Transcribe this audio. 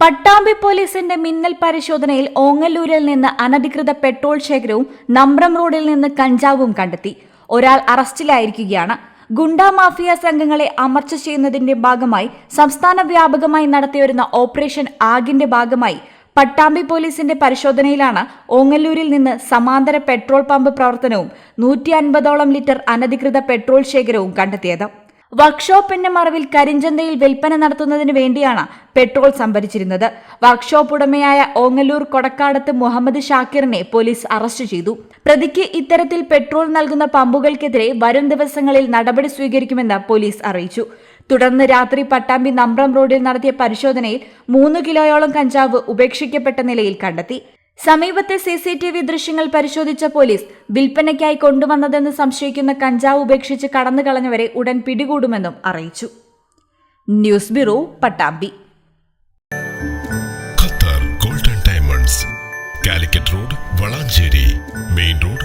പട്ടാമ്പി പോലീസിന്റെ മിന്നൽ പരിശോധനയിൽ ഓങ്ങല്ലൂരിൽ നിന്ന് അനധികൃത പെട്രോൾ ശേഖരവും നമ്പ്രം റോഡിൽ നിന്ന് കഞ്ചാവും കണ്ടെത്തി. ഒരാൾ അറസ്റ്റിലായിരിക്കുകയാണ്. ഗുണ്ടാ മാഫിയ സംഘങ്ങളെ അമർച്ച ചെയ്യുന്നതിന്റെ ഭാഗമായി സംസ്ഥാന വ്യാപകമായി നടത്തിവരുന്ന ഓപ്പറേഷൻ ആഗിന്റെ ഭാഗമായി പട്ടാമ്പി പോലീസിന്റെ പരിശോധനയിലാണ് ഓങ്ങല്ലൂരിൽ നിന്ന് സമാന്തര പെട്രോൾ പമ്പ് പ്രവർത്തനവും നൂറ്റി അൻപതോളം ലിറ്റർ അനധികൃത പെട്രോൾ ശേഖരവും കണ്ടെത്തിയത്. വർക്ക്ഷോപ്പിന്റെ മറവിൽ കരിഞ്ചന്തയിൽ വിൽപ്പന നടത്തുന്നതിന് വേണ്ടിയാണ് പെട്രോൾ സംഭരിച്ചിരുന്നത്. വർക്ക്ഷോപ്പ് ഉടമയായ ഓങ്ങല്ലൂർ കൊടക്കാടത്ത് മുഹമ്മദ് ഷാക്കിറിനെ പോലീസ് അറസ്റ്റ് ചെയ്തു. പ്രതിക്ക് ഇത്തരത്തിൽ പെട്രോൾ നൽകുന്ന പമ്പുകൾക്കെതിരെ വരും ദിവസങ്ങളിൽ നടപടി സ്വീകരിക്കുമെന്ന് പോലീസ് അറിയിച്ചു. തുടർന്ന് രാത്രി പട്ടാമ്പി നമ്പ്രം റോഡിൽ നടത്തിയ പരിശോധനയിൽ മൂന്ന് കിലോയോളം കഞ്ചാവ് ഉപേക്ഷിക്കപ്പെട്ട നിലയിൽ കണ്ടെത്തി. സമീപത്തെ സി സി ടി വി ദൃശ്യങ്ങൾ പരിശോധിച്ച പോലീസ് വിൽപ്പനയ്ക്കായി കൊണ്ടുവന്നതെന്ന് സംശയിക്കുന്ന കഞ്ചാവ് ഉപേക്ഷിച്ച് കടന്നു കളഞ്ഞവരെ ഉടൻ പിടികൂടുമെന്നും അറിയിച്ചു. News bureau Pattambi. Qatar golden diamonds Calicut road Valanchery main road